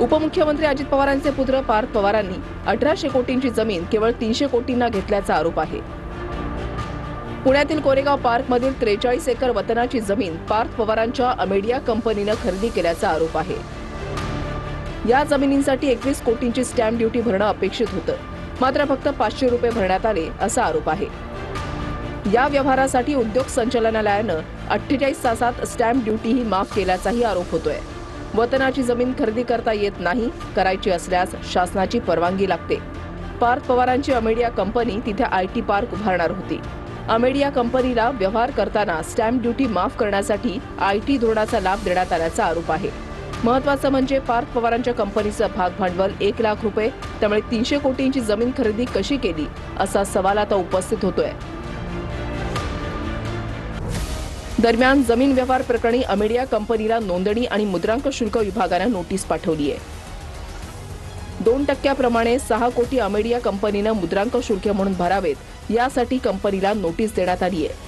उपमुख्यमंत्री अजित पवारांचे पुत्र पार्थ पवारांनी अठराशे कोटींची जमीन केवळ तीनशे कोटींना घेतल्याचा आरोप आहे. पुण्यातील कोरेगाव पार्कमधील त्रेचाळीस एकर वतनाची जमीन पार्थ पवारांच्या अमेडिया कंपनीनं खरेदी केल्याचा आरोप आहे. या जमिनींसाठी एकवीस कोटींची स्टॅम्प ड्युटी भरणं अपेक्षित होतं. मात्र फक्त पाचशे रुपये भरण्यात आले असा आरोप आहे. या व्यवहारासाठी उद्योग संचालनालयानं अठ्ठेचाळीस तासात स्टॅम्प ड्युटीही माफ केल्याचाही आरोप होतोय. वतनाची जमीन खरेदी करता येत नाही करायची असल्यास शासनाची परवानगी लागते. पार्थ पवारांची अमेडिया कंपनी तिथे आय टी पार्क उभारणार होती. अमेडिया कंपनीला व्यवहार करताना स्टॅम्प ड्युटी माफ करण्यासाठी आय टी धोरणाचा लाभ देण्यात आल्याचा आरोप आहे. महत्वाचं म्हणजे पार्थ पवारांच्या कंपनीचं भाग भांडवल एक लाख रुपये त्यामुळे तीनशे कोटींची जमीन खरेदी कशी केली असा सवाल आता उपस्थित होतोय. दरम्यान जमीन व्यवहार प्रकरणी अमेडिया कंपनीला नोंदणी आणि मुद्रांक शुल्क विभागानं नोटीस पाठवली आहे दोन टक्क्याप्रमाणे सहा कोटी अमेडिया कंपनीनं मुद्रांक शुल्क म्हणून भरावेत यासाठी कंपनीला नोटीस देण्यात आली आहे